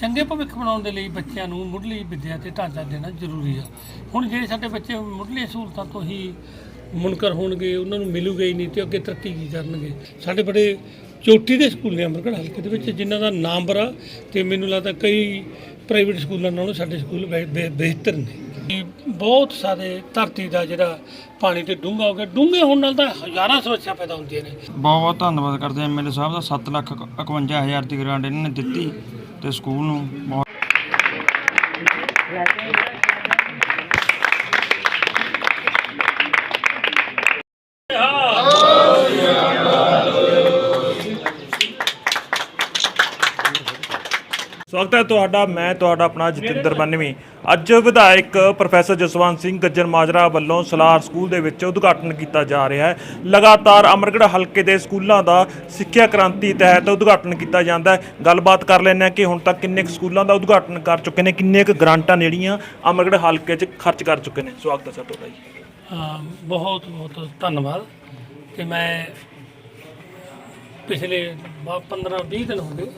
ਚੰਗੇ ਭਵਿੱਖ ਬਣਾਉਣ ਦੇ ਲਈ ਬੱਚਿਆਂ ਨੂੰ ਮੁੱਢਲੀ ਵਿੱਦਿਆ ਤੇ ਢਾਂਚਾ ਦੇਣਾ ਜ਼ਰੂਰੀ ਆ। ਹੁਣ ਜਿਹੜੇ ਸਾਡੇ ਬੱਚੇ ਮੁੱਢਲੀ ਸਹੂਲਤਾਂ ਤੋਂ ਹੀ ਮੁਨਕਰ ਹੋਣਗੇ, ਉਹਨਾਂ ਨੂੰ ਮਿਲੂਗਾ ਹੀ ਨਹੀਂ ਤੇ ਅੱਗੇ ਤਰੱਕੀ ਕੀ ਕਰਨਗੇ? ਸਾਡੇ ਬੜੇ ਚੋਟੀ ਦੇ ਸਕੂਲ ਨੇ ਅਮਰਗੜ੍ਹ ਹਲਕੇ ਦੇ ਵਿੱਚ, ਜਿਨ੍ਹਾਂ ਦਾ ਨਾਮ ਬਰਾ ਤੇ ਮੈਨੂੰ ਲੱਗਦਾ ਕਈ ਪ੍ਰਾਈਵੇਟ ਸਕੂਲਾਂ ਨਾਲੋਂ ਸਾਡੇ ਸਕੂਲ ਬਿਹ- ਬਿਹ- ਬਿਹਤਰ ਨੇ। ਬਹੁਤ ਸਾਰੇ ਧਰਤੀ ਦਾ ਜਿਹੜਾ ਪਾਣੀ ਤੇ ਡੂੰਘਾ ਹੋ ਗਿਆ। ਡੂੰਘੇ ਹੋਣ ਨਾਲ ਤਾਂ ਹਜ਼ਾਰਾਂ ਸਮੱਸਿਆ ਪੈਦਾ ਹੁੰਦੀਆਂ ਨੇ। ਬਹੁਤ ਬਹੁਤ ਧੰਨਵਾਦ ਕਰਦੇ ਹਾਂ ਐਮਐਲਏ ਸਾਹਿਬ ਦਾ। 7 ਲੱਖ 51 ਹਜ਼ਾਰ ਦੀ ਗ੍ਰਾਂਟ ਇਹਨਾਂ ਨੇ ਦਿੱਤੀ ਤੇ ਸਕੂਲ ਨੂੰ ਬਹੁਤ ਸਵਾਗਤ ਹੈ ਤੁਹਾਡਾ, ਮੈਂ ਤੁਹਾਡਾ ਆਪਣਾ ਜਤਿੰਦਰ ਬੰਨਵੀ ਅੱਜ ਵਿਧਾਇਕ ਪ੍ਰੋਫੈਸਰ ਜਸਵੰਤ ਸਿੰਘ ਗੱਜਰ ਮਾਜਰਾ ਵੱਲੋਂ ਸਲਾਰ ਸਕੂਲ ਦੇ ਵਿੱਚ ਉਦਘਾਟਨ ਕੀਤਾ ਜਾ ਰਿਹਾ ਹੈ। ਲਗਾਤਾਰ ਅਮਰਗੜ੍ਹ ਹਲਕੇ ਦੇ ਸਕੂਲਾਂ ਦਾ ਸਿੱਖਿਆ ਕ੍ਰਾਂਤੀ ਤਹਿਤ ਉਦਘਾਟਨ ਕੀਤਾ ਜਾਂਦਾ ਹੈ। ਗੱਲਬਾਤ ਕਰ ਲੈਂਦੇ ਹਾਂ ਕਿ ਹੁਣ ਤੱਕ ਕਿੰਨੇ ਕੁ ਸਕੂਲਾਂ ਦਾ ਉਦਘਾਟਨ ਕਰ ਚੁੱਕੇ ਨੇ, ਕਿੰਨੇ ਕੁ ਗ੍ਰਾਂਟਾਂ ਜਿਹੜੀਆਂ ਅਮਰਗੜ੍ਹ ਹਲਕੇ 'ਚ ਖਰਚ ਕਰ ਚੁੱਕੇ ਨੇ। ਸਵਾਗਤ ਹੈ ਸਰ ਤੁਹਾਡਾ ਜੀ। ਬਹੁਤ ਬਹੁਤ ਧੰਨਵਾਦ। ਕਿ ਮੈਂ ਪਿਛਲੇ 15 20 ਦਿਨ ਹੋ ਗਏ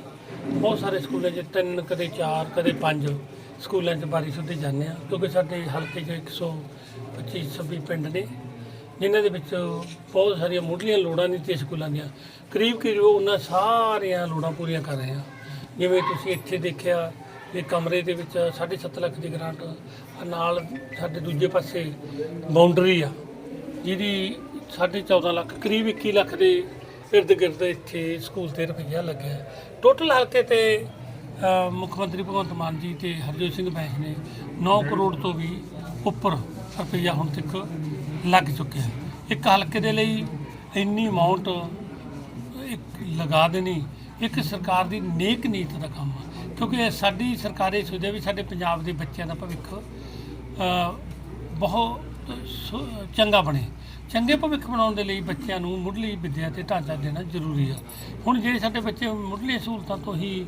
ਬਹੁਤ ਸਾਰੇ ਸਕੂਲਾਂ 'ਚ ਤਿੰਨ, ਕਦੇ ਚਾਰ, ਕਦੇ ਪੰਜ ਸਕੂਲਾਂ 'ਚ ਬਾਰਿਸ਼ ਉੱਤੇ ਜਾਂਦੇ ਆ ਕਿਉਂਕਿ ਸਾਡੇ ਹਲਕੇ 'ਚ 125 26 ਪਿੰਡ ਨੇ, ਜਿਨ੍ਹਾਂ ਦੇ ਵਿੱਚ ਬਹੁਤ ਸਾਰੀਆਂ ਮੁੱਢਲੀਆਂ ਲੋੜਾਂ ਨੇ ਤੇ ਸਕੂਲਾਂ ਦੀਆਂ। ਕਰੀਬ ਕਰੀਬ ਉਹਨਾਂ ਸਾਰੀਆਂ ਲੋੜਾਂ ਪੂਰੀਆਂ ਕਰ ਰਹੇ ਆ ਜਿਵੇਂ ਤੁਸੀਂ ਇੱਥੇ ਦੇਖਿਆ ਇਹ ਕਮਰੇ ਦੇ ਵਿੱਚ 7.5 ਲੱਖ ਦੀ ਗ੍ਰਾਂਟ ਨਾਲ ਸਾਡੇ ਦੂਜੇ ਪਾਸੇ ਬਾਉਂਡਰੀ ਆ, ਜਿਹਦੀ 14.5 ਲੱਖ, ਕਰੀਬ 21 ਲੱਖ ਦੇ ਇਰਦ ਗਿਰਦ ਇੱਥੇ ਸਕੂਲ ਤੇ ਰੁਪਈਆ ਲੱਗਿਆ। ਟੋਟਲ ਹਲਕੇ ਤੇ ਅ, ਮੁੱਖ ਮੰਤਰੀ ਭਗਵੰਤ ਮਾਨ ਜੀ ਤੇ ਹਰਜੋਤ ਸਿੰਘ ਬੈਂਸ ਨੇ 9 ਕਰੋੜ ਤੋਂ ਵੀ ਉੱਪਰ ਰੁਪਈਆ ਹੁਣ ਤੱਕ ਲੱਗ ਚੁੱਕਿਆ। ਇੱਕ ਹਲਕੇ ਦੇ ਲਈ ਇੰਨੀ ਅਮਾਉਂਟ ਇੱਕ ਲਗਾ ਦੇਣੀ ਇੱਕ ਸਰਕਾਰ ਦੀ ਨੇਕ ਨੀਤ ਦਾ ਕੰਮ ਆ। ਕਿਉਂਕਿ ਇਹ ਸਾਡੀ ਸਰਕਾਰ ਇਹ ਸੋਚਦੇ ਵੀ ਸਾਡੇ ਪੰਜਾਬ ਦੇ ਬੱਚਿਆਂ ਦਾ ਭਵਿੱਖ ਅ, ਬਹੁਤ ਸੁ- ਚੰਗਾ ਬਣੇ। ਚੰਗੇ ਭਵਿੱਖ ਬਣਾਉਣ ਦੇ ਲਈ ਬੱਚਿਆਂ ਨੂੰ ਮੁੱਢਲੀ ਵਿੱਦਿਆ ਤੇ ਢਾਂਚਾ ਦੇਣਾ ਜ਼ਰੂਰੀ ਆ। ਹੁਣ ਜਿਹੜੇ ਸਾਡੇ ਬੱਚੇ ਮੁੱਢਲੀ ਸਹੂਲਤਾਂ ਤੋਂ ਹੀ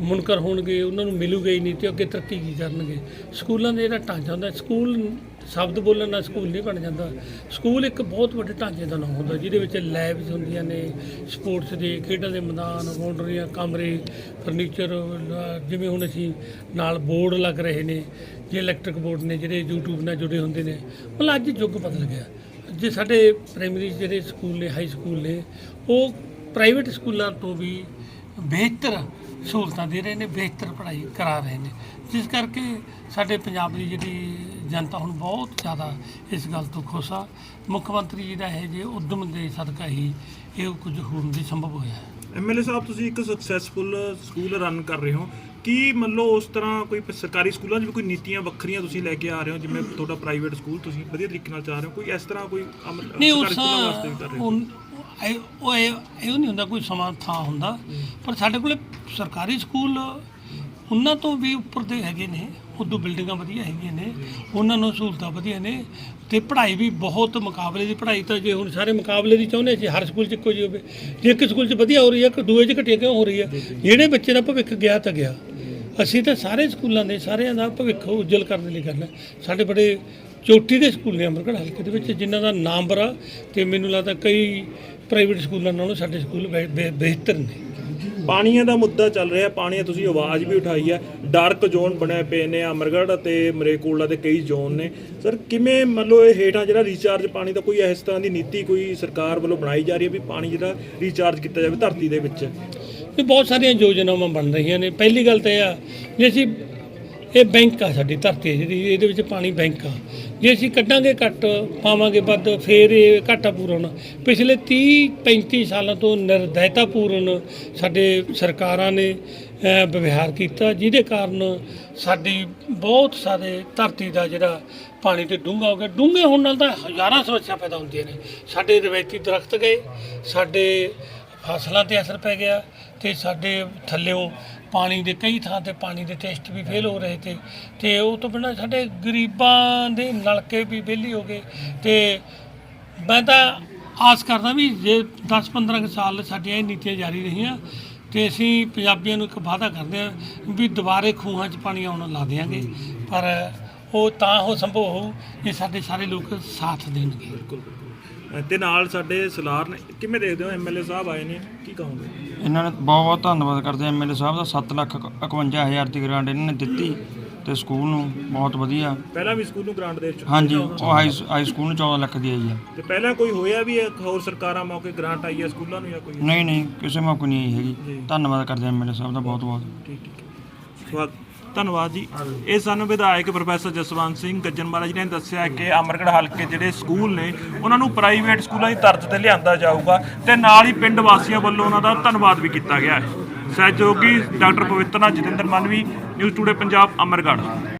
ਮੁਨਕਰ ਹੋਣਗੇ, ਉਹਨਾਂ ਨੂੰ ਮਿਲੂਗਾ ਹੀ ਨਹੀਂ ਤੇ ਅੱਗੇ ਤਰੱਕੀ ਕੀ ਕਰਨਗੇ? ਸਕੂਲਾਂ ਦੇ ਜਿਹੜਾ ਢਾਂਚਾ ਹੁੰਦਾ, ਸਕੂਲ ਸ਼ਬਦ ਬੋਲਣ ਨਾਲ ਸਕੂਲ ਨਹੀਂ ਬਣ ਜਾਂਦਾ। ਸਕੂਲ ਇੱਕ ਬਹੁਤ ਵੱਡੇ ਢਾਂਚੇ ਦਾ ਨਾਮ ਹੁੰਦਾ, ਜਿਹਦੇ ਵਿੱਚ ਲੈਬਸ ਹੁੰਦੀਆਂ ਨੇ, ਸਪੋਰਟਸ ਦੇ, ਖੇਡਾਂ ਦੇ ਮੈਦਾਨ, ਬਾਉਂਡਰੀਆਂ, ਕਮਰੇ, ਫਰਨੀਚਰ, ਜਿਵੇਂ ਹੁਣ ਅਸੀਂ ਨਾਲ ਬੋਰਡ ਲੱਗ ਰਹੇ ਨੇ, ਜੇ ਇਲੈਕਟ੍ਰਿਕ ਬੋਰਡ ਨੇ, ਜਿਹੜੇ YouTube ਨਾਲ ਜੁੜੇ ਹੁੰਦੇ ਨੇ। ਮਤਲਬ ਅੱਜ ਯੁੱਗ ਬਦਲ ਗਿਆ। ਜੇ ਸਾਡੇ ਪ੍ਰਾਇਮਰੀ ਜਿਹੜੇ ਸਕੂਲ ਨੇ, ਹਾਈ ਸਕੂਲ ਨੇ, ਉਹ ਪ੍ਰਾਈਵੇਟ ਸਕੂਲਾਂ ਤੋਂ ਵੀ ਬਿਹਤਰ ਸਹੂਲਤਾਂ ਦੇ ਰਹੇ ਨੇ, ਬਿਹਤਰ ਪੜ੍ਹਾਈ ਕਰਾ ਰਹੇ ਨੇ। ਜਿਸ ਕਰਕੇ ਸਾਡੇ ਪੰਜਾਬ ਦੀ ਜਿਹੜੀ ਜਨਤਾ ਹੁਣ ਬਹੁਤ ਜ਼ਿਆਦਾ ਇਸ ਗੱਲ ਤੋਂ ਖੁਸ਼ ਆ। ਮੁੱਖ ਮੰਤਰੀ ਜੀ ਦਾ ਇਹ ਜੇ, ਉਦਮ ਦੇ ਸਦਕਾ ਹੀ ਇਹ ਕੁਝ ਹੋਣ ਦੀ ਸੰਭਵ ਹੋਇਆ ਹੈ। ਐਮਐਲਏ ਸਾਹਿਬ ਤੁਸੀਂ ਇੱਕ ਸਕਸੈਸਫੁਲ ਸਕੂਲ ਰਨ ਕਰ ਰਹੇ ਹੋ। ਕੀ ਮੰਨ ਲਓ ਉਸ ਤਰ੍ਹਾਂ ਕੋਈ ਪ- ਸਰਕਾਰੀ ਸਕੂਲਾਂ 'ਚ ਵੀ ਕੋਈ ਨੀਤੀਆਂ ਵੱਖਰੀਆਂ ਤੁਸੀਂ ਲੈ ਕੇ ਆ ਰਹੇ ਹੋ ਜਿਵੇਂ ਤੁਹਾਡਾ ਪ੍ਰਾਈਵੇਟ ਸਕੂਲ ਤੁਸੀਂ ਵਧੀਆ ਤਰੀਕੇ ਨਾਲ ਚਲਾ ਰਹੇ ਹੋ? ਕੋਈ ਇਸ ਤਰ੍ਹਾਂ ਕੋਈ ਅਮਲ ਨਹੀਂ ਸਰਕਾਰੀ ਉਸ ਸਕੂਲਾਂ ਵਾਸਤੇ ਵੀ ਕਰ ਰਹੇ ਹੋ? ਉਨ- ਇਹ- ਉਹ ਇਹ ਇਹ ਨਹੀਂ ਹੁੰਦਾ ਕੋਈ ਸਮਾਂ ਥਾਂ ਹੁੰਦਾ। ਪਰ ਸਾਡੇ ਕੋਲੇ ਸਰਕਾਰੀ ਸਕੂਲ ਉਹਨਾਂ ਤੋਂ ਵੀ ਉੱਪਰ ਦੇ ਹੈਗੇ ਨੇ ਉਦੋਂ ਬਿਲਡਿੰਗਾਂ ਵਧੀਆ ਹੈਗੀਆਂ ਨੇ, ਉਹਨਾਂ ਨੂੰ ਸਹੂਲਤਾਂ ਵਧੀਆ ਨੇ ਤੇ ਪੜ੍ਹਾਈ ਵੀ ਬਹੁਤ ਮੁਕਾਬਲੇ ਦੀ ਪੜ੍ਹਾਈ ਤਾਂ ਜੇ ਹੁਣ ਸਾਰੇ ਮੁਕਾਬਲੇ ਦੀ ਚਾਹੁੰਦੇ ਸੀ ਹਰ ਸਕੂਲ 'ਚ ਇੱਕੋ ਜਿਹੀ ਹੋਵੇ, ਜੇ ਇੱਕ ਸਕੂਲ 'ਚ ਵਧੀਆ ਹੋ ਰਹੀ ਹੈ ਕਿ ਦੂਏ 'ਚ ਘਟੀਆ ਕਿਉਂ ਹੋ ਰਹੀ ਹੈ ਜਿਹੜੇ ਬੱਚੇ ਦਾ ਭਵਿੱਖ ਗਿਆ ਤਾਂ ਗਿਆ। ਅਸੀਂ ਤਾਂ ਸਾਰੇ ਸਕੂਲਾਂ ਦੇ ਸਾਰਿਆਂ ਦਾ ਭਵਿੱਖ ਉਜਲ ਕਰਨ ਦੇ ਲਈ ਕਰਨਾ ਸਾਡੇ ਬੜੇ ਚੋਟੀ ਦੇ ਸਕੂਲ ਨੇ ਅਮਰਗੜ੍ਹ ਹਲਕੇ ਦੇ ਵਿੱਚ, ਜਿਨ੍ਹਾਂ ਦਾ ਨਾਮ ਬਰਾ ਤੇ ਮੈਨੂੰ ਲੱਗਦਾ ਕਈ ਪ੍ਰਾਈਵੇਟ ਸਕੂਲਾਂ ਨਾਲੋਂ ਸਾਡੇ ਸਕੂਲ ਬਿਹ- ਬਿਹ- ਬਿਹਤਰ ਨੇ। ਪਾਣੀਆਂ ਦਾ ਮੁੱਦਾ ਚੱਲ ਰਿਹਾ ਪਾਣੀ ਤੁਸੀਂ ਆਵਾਜ਼ ਵੀ ਉਠਾਈ ਹੈ। ਡਾਰਕ ਜ਼ੋਨ ਬਣੇ ਪਏ ਨੇ ਅਮਰਗੜ੍ਹ ਅਤੇ ਮਰੇਕੋਲਾ ਦੇ ਕਈ ਜ਼ੋਨ ਨੇ। ਸਰ, ਕਿਵੇਂ ਮਤਲਬ ਇਹ ਹੇਠਾਂ ਜਿਹੜਾ ਰੀਚਾਰਜ ਪਾਣੀ ਦਾ ਕੋਈ ਇਸ ਤਰ੍ਹਾਂ ਦੀ ਨੀਤੀ ਕੋਈ ਸਰਕਾਰ ਵੱਲੋਂ ਬਣਾਈ ਜਾ ਰਹੀ ਹੈ ਵੀ ਪਾਣੀ ਜਿਹੜਾ ਰੀਚਾਰਜ ਕੀਤਾ ਜਾਵੇ ਧਰਤੀ ਦੇ ਵਿੱਚ? ਵੀ ਬਹੁਤ ਸਾਰੀਆਂ ਯੋਜਨਾਵਾਂ ਬਣ ਰਹੀਆਂ ਨੇ। ਪਹਿਲੀ ਗੱਲ ਤਾਂ ਇਹ ਆ, ਜੇ ਅਸੀਂ ਇਹ ਬੈਂਕ ਆ ਸਾਡੀ ਧਰਤੀ ਜਿਹੜੀ ਇਹਦੇ ਵਿੱਚ ਪਾਣੀ ਬੈਂਕ ਆ। ਜੇ ਅਸੀਂ ਕੱਢਾਂਗੇ ਘੱਟ, ਪਾਵਾਂਗੇ ਵੱਧ, ਫੇਰ ਇਹ ਘਾਟਾ ਪੂਰਨ ਪਿਛਲੇ 30 35 ਸਾਲਾਂ ਤੋਂ ਨਿਰਦੈਤਾ ਪੂਰਨ ਸਾਡੇ ਸਰਕਾਰਾਂ ਨੇ ਵਿਵਹਾਰ ਕੀਤਾ, ਜਿਹਦੇ ਕਾਰਨ ਸਾਡੀ ਬਹੁਤ ਸਾਰੇ ਧਰਤੀ ਦਾ ਜਿਹੜਾ ਪਾਣੀ ਤੇ ਡੂੰਘਾ ਹੋ ਗਿਆ। ਡੂੰਘੇ ਹੋਣ ਨਾਲ ਤਾਂ ਹਜ਼ਾਰਾਂ ਸਮੱਸਿਆ ਪੈਦਾ ਹੁੰਦੀਆਂ ਨੇ। ਸਾਡੇ ਰਵਾਇਤੀ ਦਰਖਤ ਗਏ, ਸਾਡੇ ਫਸਲਾਂ ਤੇ ਅਸਰ ਪੈ ਗਿਆ ਤੇ ਸਾਡੇ ਥੱਲਿਓਂ ਪਾਣੀ ਦੇ ਕਈ ਥਾਂ ਤੇ ਪਾਣੀ ਦੇ ਟੈਸਟ ਵੀ ਫੇਲ ਹੋ ਰਹੇ ਤੇ ਤੇ ਉਹ ਤੋਂ ਬਿਨਾਂ ਸਾਡੇ ਗਰੀਬਾਂ ਦੇ ਨਲਕੇ ਵੀ ਵਿਹਲੀ ਹੋ ਗਏ ਤੇ ਮੈਂ ਤਾਂ ਆਸ ਕਰਦਾ ਵੀ ਜੇ 10-15 ਕੁ ਸਾਲ ਸਾਡੀਆਂ ਇਹ ਨੀਤੀਆਂ ਜਾਰੀ ਰਹੀਆਂ ਤੇ ਅਸੀਂ ਪੰਜਾਬੀਆਂ ਨੂੰ ਇੱਕ ਵਾਅਦਾ ਕਰਦੇ ਹਾਂ ਵੀ ਦੁਬਾਰੇ ਖੂਹਾਂ 'ਚ ਪਾਣੀ ਆਉਣ ਲਾ ਦਿਆਂਗੇ। ਪਰ ਉਹ ਤਾਂ ਹੋ ਸੰਭਵ ਹੋਊ ਜੇ ਸਾਡੇ ਸਾਰੇ ਲੋਕ ਸਾਥ ਦੇਣਗੇ। ਬਿਲਕੁਲ। ਤੇ ਨਾਲ ਸਾਡੇ ਸਲਾਰ ਨੇ ਕਿਵੇਂ ਦੇਖਦੇ ਹੋ ਐਮਐਲਏ ਸਾਹਿਬ ਆਏ ਨੇ? ਕੀ ਕਹੋਗੇ? ਇਹਨਾਂ ਨੇ ਬਹੁਤ ਬਹੁਤ ਧੰਨਵਾਦ ਕਰਦੇ ਐਮਐਲਏ ਸਾਹਿਬ ਦਾ। 7 ਲੱਖ 51000 ਦੀ ਗ੍ਰਾਂਟ ਇਹਨਾਂ ਨੇ ਦਿੱਤੀ ਤੇ ਸਕੂਲ ਨੂੰ ਬਹੁਤ ਵਧੀਆ। ਪਹਿਲਾਂ ਵੀ ਸਕੂਲ ਨੂੰ ਗ੍ਰਾਂਟ ਦੇ ਚੁੱਕੇ ਹਾਂਜੀ ਉਹ ਹਾਈ ਹਾਈ ਸਕੂਲ ਨੂੰ 14 ਲੱਖ ਦੀ ਆਈ ਆ। ਤੇ ਪਹਿਲਾਂ ਕੋਈ ਹੋਇਆ ਵੀ ਹੈ ਹੋਰ ਸਰਕਾਰਾਂ ਮੌਕੇ ਗ੍ਰਾਂਟ ਆਈ ਹੈ ਸਕੂਲਾਂ ਨੂੰ ਜਾਂ ਕੋਈ? ਨਹੀਂ ਨਹੀਂ ਕਿਸੇ ਮੌਕੇ ਨਹੀਂ ਆਈ ਹੈਗੀ। ਧੰਨਵਾਦ ਕਰਦੇ ਐਮਐਲਏ ਸਾਹਿਬ ਦਾ ਬਹੁਤ ਬਹੁਤ। ਠੀਕ ਠੀਕ। ਸਵਾਗਤ। ਧੰਨਵਾਦ ਜੀ। ਇਹ ਸਾਨੂੰ ਵਿਧਾਇਕ ਪ੍ਰੋਫੈਸਰ ਜਸਵੰਤ ਸਿੰਘ ਗੱਜਨ ਮਹਾਰਾਜ ਨੇ ਦੱਸਿਆ ਕਿ ਅਮਰਗੜ੍ਹ ਹਲਕੇ ਜਿਹੜੇ ਸਕੂਲ ਨੇ, ਉਹਨਾਂ ਨੂੰ ਪ੍ਰਾਈਵੇਟ ਸਕੂਲਾਂ ਦੀ ਤਰਜ਼ ਤੇ ਲਿਆਂਦਾ ਜਾਊਗਾ ਤੇ ਨਾਲ ਹੀ ਪਿੰਡ ਵਾਸੀਆਂ ਵੱਲੋਂ ਉਹਨਾਂ ਦਾ ਧੰਨਵਾਦ ਵੀ ਕੀਤਾ ਗਿਆ ਹੈ। ਸਹਿਯੋਗੀ ਡਾਕਟਰ ਪਵਿੱਤਰਨਾਥ ਜਤਿੰਦਰ ਮਾਨਵੀ, ਨਿਊਜ਼ ਟੂਡੇ ਪੰਜਾਬ, ਅਮਰਗੜ੍ਹ।